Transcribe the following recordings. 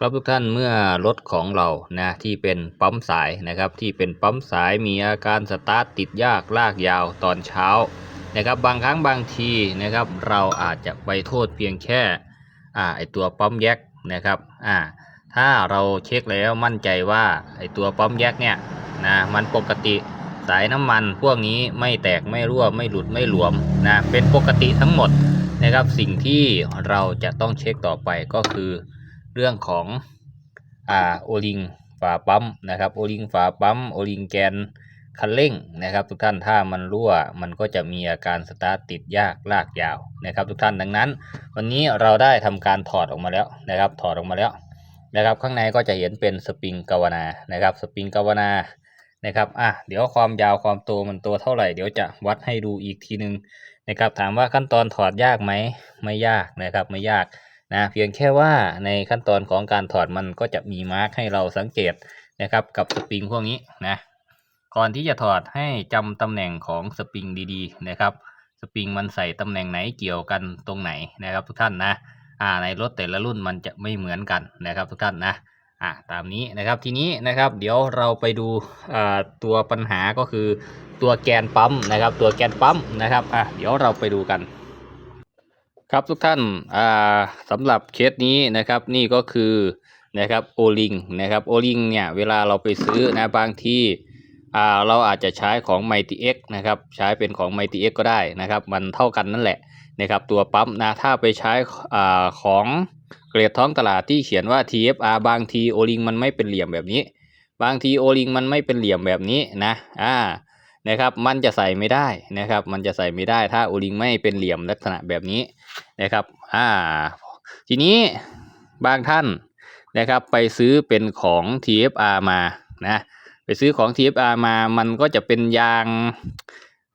ครับทุกท่านเมื่อรถของเรานะที่เป็นปั๊มสายนะครับที่เป็นปั๊มสายมีอาการสตาร์ทติดยากลากยาวตอนเช้านะครับบางครั้งบางทีนะครับเราอาจจะไปโทษเพียงแค่อ่าไอตัวปั๊มแยกนะครับอ่าถ้าเราเช็คแล้วมั่นใจว่าไอตัวปั๊มแยกเนี่ยนะมันปกติสายน้ำมันพวกนี้ไม่แตกไม่รั่วไม่หลุดไม่หลวมนะเป็นปกติทั้งหมดนะครับสิ่งที่เราจะต้องเช็คต่อไปก็คือ เรื่องของอ่าโอลิงฝาปั๊มนะครับโอลิงฝาปั๊มโอลิงแกนคันเร่งนะครับ ทุกท่านถ้ามันรั่วมันก็จะมีอาการสตาร์ทติดยากลากยาวนะครับ ทุกท่านดังนั้น วันนี้เราได้ทำการถอดออกมาแล้วนะครับ ถอดออกมาแล้วนะครับ ข้างในก็จะเห็นเป็นสปริงกาวนานะครับ สปริงกาวนานะครับอะเดี๋ยวความยาวความโตมันตัวเท่าไหร่เดี๋ยวจะวัดให้ดูอีกทีนึงนะครับ ถามว่าขั้นตอนถอดยากไหมไม่ยากนะครับ ไม่ยาก นะเพียงแค่ว่าในขั้นตอนของการถอดมันก็จะมีมาร์กให้เราสังเกตนะครับกับสปริงพวกนี้นะก่อนที่จะถอดให้จำตำแหน่งของสปริงดีๆนะครับสปริงมันใส่ตำแหน่งไหนเกี่ยวกันตรงไหนนะครับ ทุกท่านนะอ่าในรถแต่ละรุ่นมันจะไม่เหมือนกันนะครับ ทุกท่านนะอ่าตามนี้นะครับทีนี้นะครับเดี๋ยวเราไปดูอ่าตัวปัญหาก็คือตัวแกนปั๊มนะครับ ตัวแกนปั๊มนะครับอะเดี๋ยวเราไปดูกัน ครับทุกท่านอ่าสำหรับเคสนี้นะครับนี่ก็คือนะครับโอลิงนะครับโอลิงเนี่ยเวลาเราไปซื้อนะบางที่อ่าเราอาจจะใช้ของ m i t X นะครับใช้เป็นของ m i t X ก็ได้นะครับ มันเท่ากันนั่นแหละนะครับตัวปั๊มนะถ้าไปใช้อ่าของเกรดท้องตลาดที่เขียนว่า TFR บางทีโอลิงมันไม่เป็นเหลี่ยมแบบนี้ บางทีโอลิงมันไม่เป็นเหลี่ยมแบบนี้นะอ่า นะครับ มันจะใส่ไม่ได้นะครับ มันจะใส่ไม่ได้ถ้าโอลิงไม่เป็นเหลี่ยมลักษณะแบบนี้นะครับ อ่า ทีนี้บางท่านนะครับไปซื้อเป็นของ TFR มานะไปซื้อของ TFR มามันก็จะเป็นยาง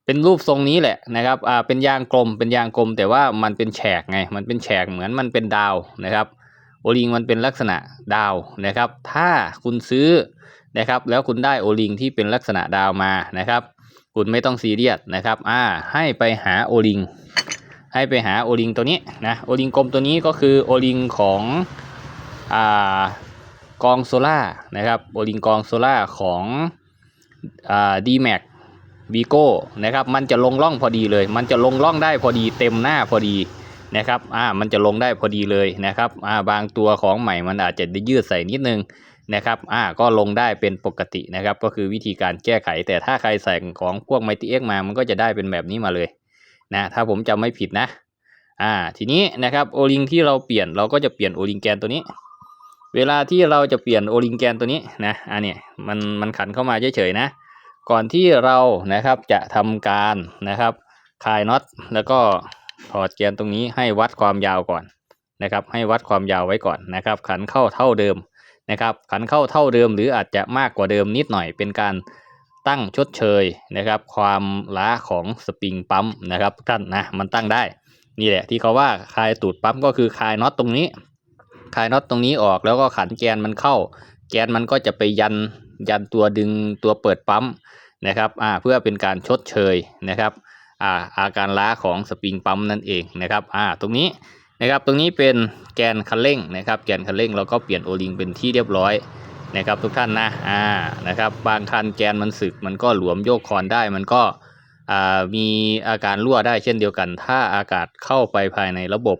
เป็นรูปทรงนี้แหละนะครับ อ่า เป็นยางกลม เป็นยางกลม แต่ว่ามันเป็นแฉกไง มันเป็นแฉกเหมือนมันเป็นดาวนะครับ โอลิงมันเป็นลักษณะดาวนะครับ ถ้าคุณซื้อนะครับ แล้วคุณได้โอลิงที่เป็นลักษณะดาวมานะครับ คุณไม่ต้องซีเรียสนะครับ อ่า ให้ไปหาโอลิง ให้ไปหาโอลิงตัวนี้นะ โอลิงกลมตัวนี้ก็คือโอลิงของ อ่ากองโซล่านะครับ โอลิงกองโซล่าของอ่าดีแม็กวีโก้นะครับ มันจะลงร่องพอดีเลย มันจะลงร่องได้พอดีเต็มหน้าพอดีนะครับ อ่า มันจะลงได้พอดีเลยนะครับ อ่า บางตัวของใหม่มันอาจจะได้ยืดใส่นิดนึง นะครับ อ่า ก็ลงได้เป็นปกตินะครับ ก็คือวิธีการแก้ไข แต่ถ้าใครใส่ของพวก Mighty X มา มันก็จะได้เป็นแบบนี้มาเลยนะ ถ้าผมจำไม่ผิดนะ อ่า ทีนี้นะครับโอลิงที่เราเปลี่ยนเราก็จะเปลี่ยนโอลิงแกนตัวนี้ เวลาที่เราจะเปลี่ยนโอลิงแกนตัวนี้นะ อ่าเนี่ย มัน มันขันเข้ามาเฉยๆนะ ก่อนที่เรา นะครับ จะทำการนะครับคลายน็อต แล้วก็ถอดแกนตรงนี้ให้วัดความยาวก่อนนะครับ ให้วัดความยาวไว้ก่อนนะครับ ขันเข้าเท่าเดิม นะครับขันเข้าเท่าเดิมหรืออาจจะมากกว่าเดิมนิดหน่อยเป็นการตั้งชดเชยนะครับ ความล้าของสปริงปั๊มนะครับท่านนะมันตั้งได้ นี่แหละที่เขาว่าคลายตูดปั๊มก็คือคลายน็อตตรงนี้คลายน็อตตรงนี้ออกแล้วก็ขันแกนมันเข้า แกนมันก็จะไปยันยันตัวดึงตัวเปิดปั๊มนะครับอ่าเพื่อเป็นการชดเชยนะครับอ่าอาการล้าของสปริงปั๊มนั่นเองนะครับอ่าตรงนี้ นะครับตรงนี้เป็นแกนคันเร่งนะครับ แกนคันเร่งเราก็เปลี่ยนโอลิงเป็นที่เรียบร้อยนะครับทุกท่านนะอ่านะครับบางคันแกนมันสึกมันก็หลวมโยกคอนได้มันก็มีอาการรั่วได้เช่นเดียวกัน ถ้าอากาศเข้าไปภายในระบบ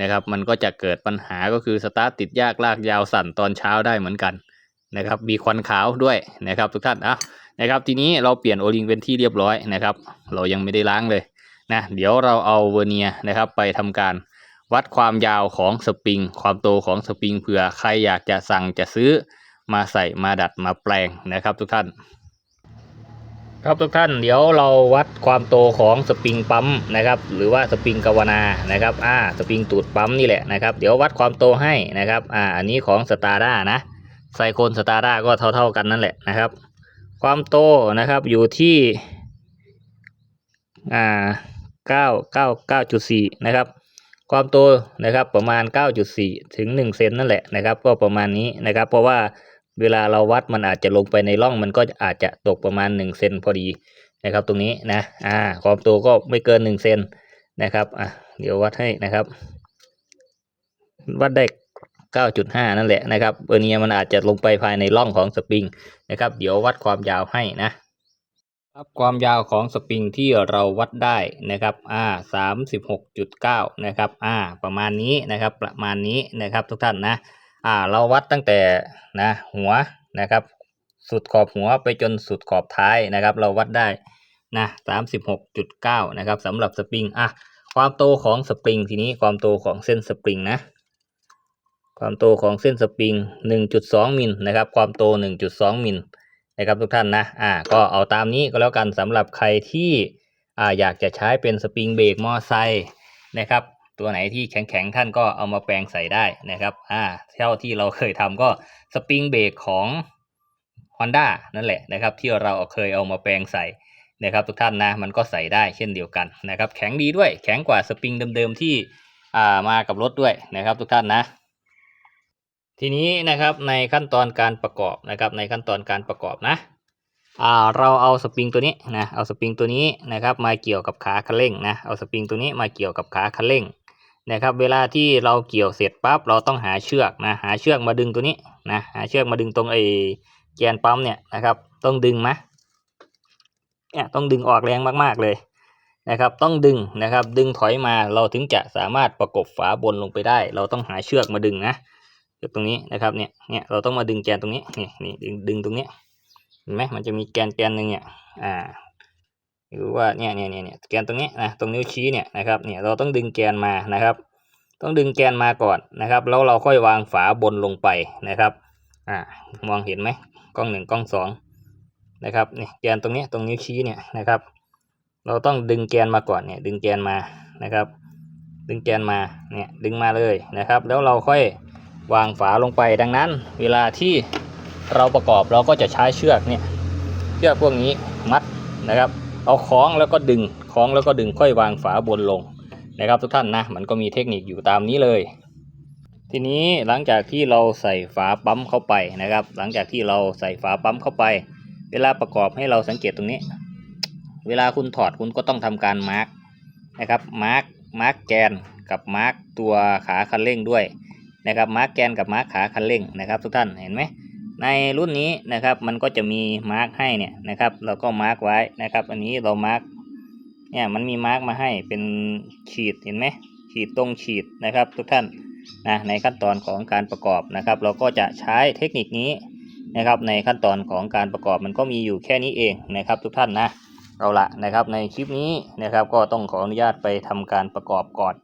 นะครับมันก็จะเกิดปัญหาก็คือสตาร์ทติดยากลากยาวสั่นตอนเช้าได้เหมือนกันนะครับมีควันขาวด้วยนะครับทุกท่านอะนะครับทีนี้เราเปลี่ยนโอลิงเป็นที่เรียบร้อยนะครับ เรายังไม่ได้ล้างเลยนะเดี๋ยวเราเอาเวอร์เนียนะครับไปทำการ วัดความยาวของสปริง ความโตของสปริงเผื่อใครอยากจะสั่งจะซื้อมาใส่มาดัดมาแปลงนะครับทุกท่าน ครับทุกท่านเดี๋ยวเราวัดความโตของสปริงปั๊มนะครับ หรือว่าสปริงกาวนานะครับอ่าสปริงตูดปั๊มนี่แหละนะครับ เดี๋ยววัดความโตให้นะครับอ่าอันนี้ของสตาร์ด้านะไซโคนสตาร์ด้าก็เท่า ๆกันนั่นแหละนะครับ ความโตนะครับอยู่ที่อ่าเก้าเก้าเก้าจุดสี่นะครับ ความโตนะครับประมาณ 9.4 ถึง 1 เซนนั่นแหละนะครับ ก็ประมาณนี้นะครับ เพราะว่าเวลาเราวัดมันอาจจะลงไปในร่องมันก็อาจจะตกประมาณ 1 เซนพอดีนะครับ ตรงนี้นะอ่าความโตก็ไม่เกิน 1 เซนนะครับอะเดี๋ยววัดให้นะครับ วัดได้9.5 นั่นแหละนะครับเบอร์เนียมันอาจจะลงไปภายในร่องของสปริงนะครับ เดี๋ยววัดความยาวให้นะ ครับความยาวของสปริงที่เราวัดได้นะครับ อ่าสามสิบหกจุดเก้านะครับ อ่า ประมาณนี้นะครับ ประมาณนี้นะครับ ทุกท่านนะ อ่า เราวัดตั้งแต่นะหัวนะครับ สุดขอบหัวไปจนสุดขอบท้ายนะครับ เราวัดได้นะสามสิบหกจุดเก้านะครับสำหรับสปริง อะ ความโตของสปริงทีนี้ความโตของเส้นสปริงนะ ความโตของเส้นสปริง1.2มิลนะครับ ความโต1.2มิล นะครับทุกท่านนะอ่าก็เอาตามนี้ก็แล้วกันสำหรับใครที่อ่าอยากจะใช้เป็นสปริงเบรกมอไซค์นะครับตัวไหนที่แข็งๆท่านก็เอามาแปลงใส่ได้นะครับอ่าเท่าที่เราเคยทำก็สปริงเบรกของ Honda นั่นแหละนะครับที่เราเคยเอามาแปลงใส่นะครับทุกท่านนะมันก็ใส่ได้เช่นเดียวกันนะครับแข็งดีด้วยแข็งกว่าสปริงเดิมๆที่อ่ามากับรถด้วยนะครับทุกท่านนะ ทีนี้นะครับในขั้นตอนการประกอบนะครับในขั้นตอนการประกอบนะเราเอาสปริงตัวนี้นะเอาสปริงตัวนี้นะครับมาเกี่ยวกับขาคันเร่งนะเอาสปริงตัวนี้มาเกี่ยวกับขาคันเร่งนะครับเวลาที่เราเกี่ยวเสร็จปั๊บเราต้องหาเชือกนะหาเชือกมาดึงตัวนี้นะหาเชือกมาดึงตรงไอ้แกนปั๊มเนี่ยนะครับต้องดึงมะเนี่ยต้องดึงออกแรงมากๆเลยนะครับต้องดึงนะครับดึงถอยมาเราถึงจะสามารถประกบฝาบนลงไปได้ เราต้องหาเชือกมาดึงนะ จุดตรงนี้นะครับเนี่ยเนี่ยเราต้องมาดึงแกนตรงนี้นี่นี่ดึงดึงตรงนี้เห็นไหมมันจะมีแกนแกนหนึ่งเนี่ยอ่าหรือว่าเนี่ยเนี่ยเนี่ยเนี่ยแกนตรงนี้นะตรงนิ้วชี้เนี่ยนะครับเนี่ยเราต้องดึงแกนมานะครับ ต้องดึงแกนมาก่อนนะครับแล้วเราค่อยวางฝาบนลงไปนะครับอ่ามองเห็นไหมกล้องหนึ่งกล้องสองนะครับนี่แกนตรงนี้ตรงนิ้วชี้เนี่ยนะครับ เราต้องดึงแกนมาก่อนเนี่ยดึงแกนมานะครับ ดึงแกนมาเนี่ยดึงมาเลยนะครับ แล้วเราค่อย วางฝาลงไปดังนั้น เวลาที่เราประกอบเราก็จะใช้เชือกเนี่ยเชือกพวกนี้มัดนะครับ เอาคล้องแล้วก็ดึงคล้องแล้วก็ดึงค่อยวางฝาบนลงนะครับทุกท่านนะมันก็มีเทคนิคอยู่ตามนี้เลย ทีนี้หลังจากที่เราใส่ฝาปั๊มเข้าไปนะครับ หลังจากที่เราใส่ฝาปั๊มเข้าไป เวลาประกอบให้เราสังเกตตรงนี้ เวลาคุณถอดคุณก็ต้องทำการมาร์กนะครับมาร์กมาร์กแกนกับมาร์กตัวขาคันเร่งด้วย นะครับมาร์กแกนกับมาร์กขาคันเร่งนะครับ ทุกท่านเห็นไหมในรุ่นนี้นะครับมันก็จะมีมาร์กให้เนี่ยนะครับเราก็มาร์กไว้นะครับ อันนี้เรามาร์กเนี่ยมันมีมาร์กมาให้เป็นขีดเห็นไหมขีดตรงขีดนะครับ ทุกท่านนะในขั้นตอนของการประกอบนะครับ เราก็จะใช้เทคนิคนี้นะครับ ในขั้นตอนของการประกอบมันก็มีอยู่แค่นี้เองนะครับ ทุกท่านนะเอาละนะครับในคลิปนี้นะครับก็ต้องขออนุญาตไปทำการประกอบก่อน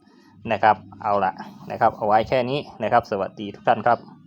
นะครับ เอาละนะครับ เอาไว้แค่นี้นะครับ สวัสดีทุกท่านครับ